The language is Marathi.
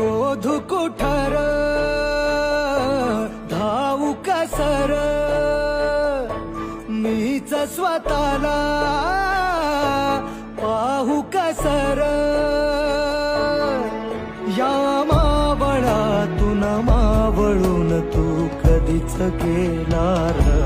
शोधू कुठर? धावू कसर मीच स्वतःला पाहू कसर या मावळातून मावळून तू कधीच गेला र